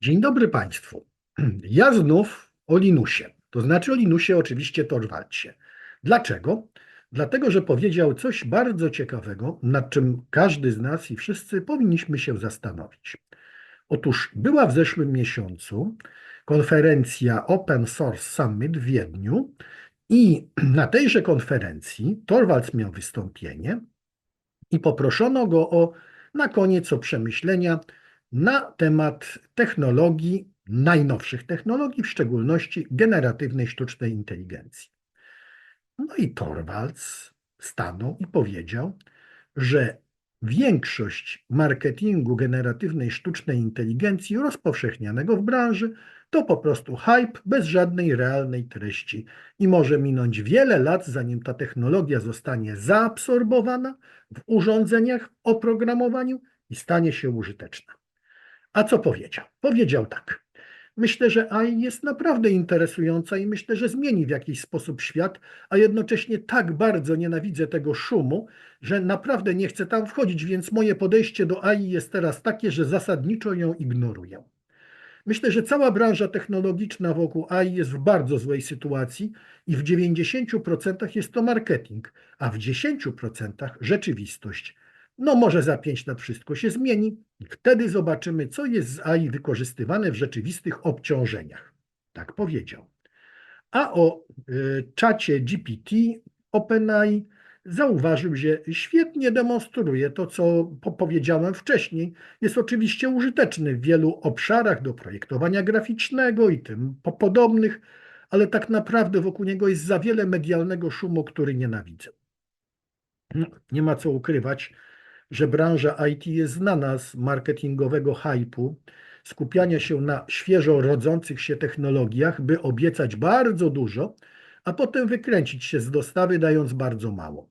Dzień dobry Państwu. Ja znów o Linusie. To znaczy o Linusie oczywiście Torwaldsie. Dlaczego? Dlatego, że powiedział coś bardzo ciekawego, nad czym każdy z nas i wszyscy powinniśmy się zastanowić. Otóż była w zeszłym miesiącu konferencja Open Source Summit w Wiedniu i na tejże konferencji Torvalds miał wystąpienie i poproszono go o na koniec o przemyślenia na temat technologii, najnowszych technologii, w szczególności generatywnej sztucznej inteligencji. No i Torvalds stanął i powiedział, że większość marketingu generatywnej sztucznej inteligencji rozpowszechnianego w branży to po prostu hype bez żadnej realnej treści i może minąć wiele lat, zanim ta technologia zostanie zaabsorbowana w urządzeniach, oprogramowaniu i stanie się użyteczna. A co powiedział? Powiedział tak. Myślę, że AI jest naprawdę interesująca i myślę, że zmieni w jakiś sposób świat, a jednocześnie tak bardzo nienawidzę tego szumu, że naprawdę nie chcę tam wchodzić, więc moje podejście do AI jest teraz takie, że zasadniczo ją ignoruję. Myślę, że cała branża technologiczna wokół AI jest w bardzo złej sytuacji i w 90% jest to marketing, a w 10% rzeczywistość. No może za 5 lat wszystko się zmieni i wtedy zobaczymy, co jest z AI wykorzystywane w rzeczywistych obciążeniach. Tak powiedział. A o y, czacie GPT OpenAI zauważył, że świetnie demonstruje to, co powiedziałem wcześniej. Jest oczywiście użyteczny w wielu obszarach do projektowania graficznego i tym podobnych, ale tak naprawdę wokół niego jest za wiele medialnego szumu, który nienawidzę. No, nie ma co ukrywać, że branża IT jest znana z marketingowego hypu, skupiania się na świeżo rodzących się technologiach, by obiecać bardzo dużo, a potem wykręcić się z dostawy, dając bardzo mało.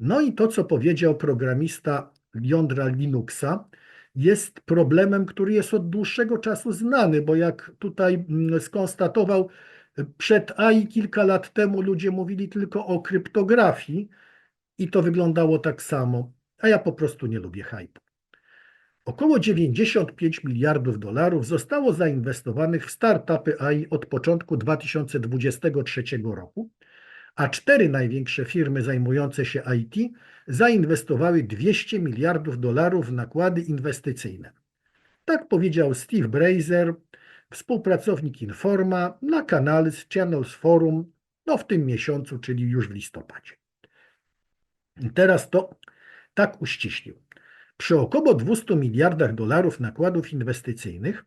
No i to, co powiedział programista jądra Linuxa, jest problemem, który jest od dłuższego czasu znany, bo jak tutaj mm, skonstatował, przed AI kilka lat temu ludzie mówili tylko o kryptografii i to wyglądało tak samo a ja po prostu nie lubię hype. Około 95 miliardów dolarów zostało zainwestowanych w startupy AI od początku 2023 roku, a cztery największe firmy zajmujące się IT zainwestowały 200 miliardów dolarów w nakłady inwestycyjne. Tak powiedział Steve Brazer, współpracownik Informa na kanale z Channels Forum, no w tym miesiącu, czyli już w listopadzie. Teraz to tak uściślił. Przy około 200 miliardach dolarów nakładów inwestycyjnych,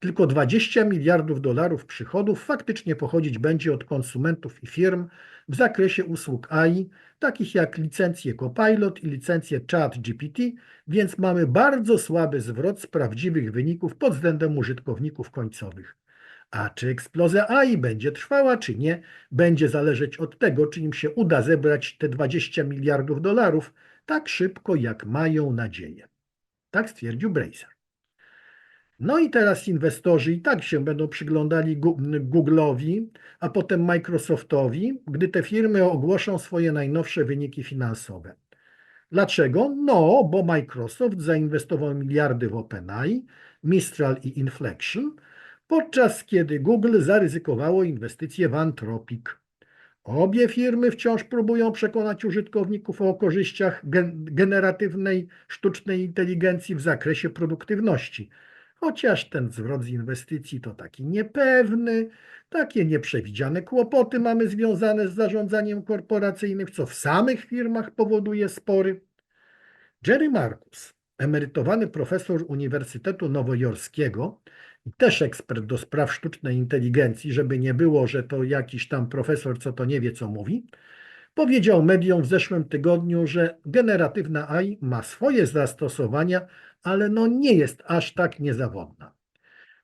tylko 20 miliardów dolarów przychodów faktycznie pochodzić będzie od konsumentów i firm w zakresie usług AI, takich jak licencje Copilot i licencje ChatGPT, więc mamy bardzo słaby zwrot z prawdziwych wyników pod względem użytkowników końcowych. A czy eksplozja AI będzie trwała, czy nie, będzie zależeć od tego, czy im się uda zebrać te 20 miliardów dolarów, tak szybko, jak mają nadzieję. Tak stwierdził Bracer. No i teraz inwestorzy i tak się będą przyglądali Google'owi, a potem Microsoftowi, gdy te firmy ogłoszą swoje najnowsze wyniki finansowe. Dlaczego? No, bo Microsoft zainwestował miliardy w OpenAI, Mistral i Inflection, podczas kiedy Google zaryzykowało inwestycje w Anthropic. Obie firmy wciąż próbują przekonać użytkowników o korzyściach generatywnej sztucznej inteligencji w zakresie produktywności. Chociaż ten zwrot z inwestycji to taki niepewny, takie nieprzewidziane kłopoty mamy związane z zarządzaniem korporacyjnym, co w samych firmach powoduje spory. Jerry Marcus, emerytowany profesor Uniwersytetu Nowojorskiego, też ekspert do spraw sztucznej inteligencji, żeby nie było, że to jakiś tam profesor, co to nie wie, co mówi, powiedział mediom w zeszłym tygodniu, że generatywna AI ma swoje zastosowania, ale no nie jest aż tak niezawodna.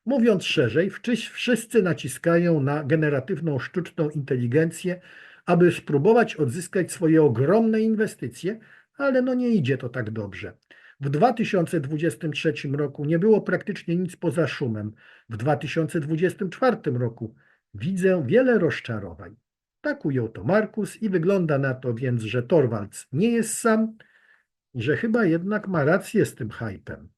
Mówiąc szerzej, wszyscy naciskają na generatywną sztuczną inteligencję, aby spróbować odzyskać swoje ogromne inwestycje, ale no nie idzie to tak dobrze. W 2023 roku nie było praktycznie nic poza szumem. W 2024 roku widzę wiele rozczarowań. Tak ujął to Markus i wygląda na to więc, że Torvalds nie jest sam i że chyba jednak ma rację z tym hypem.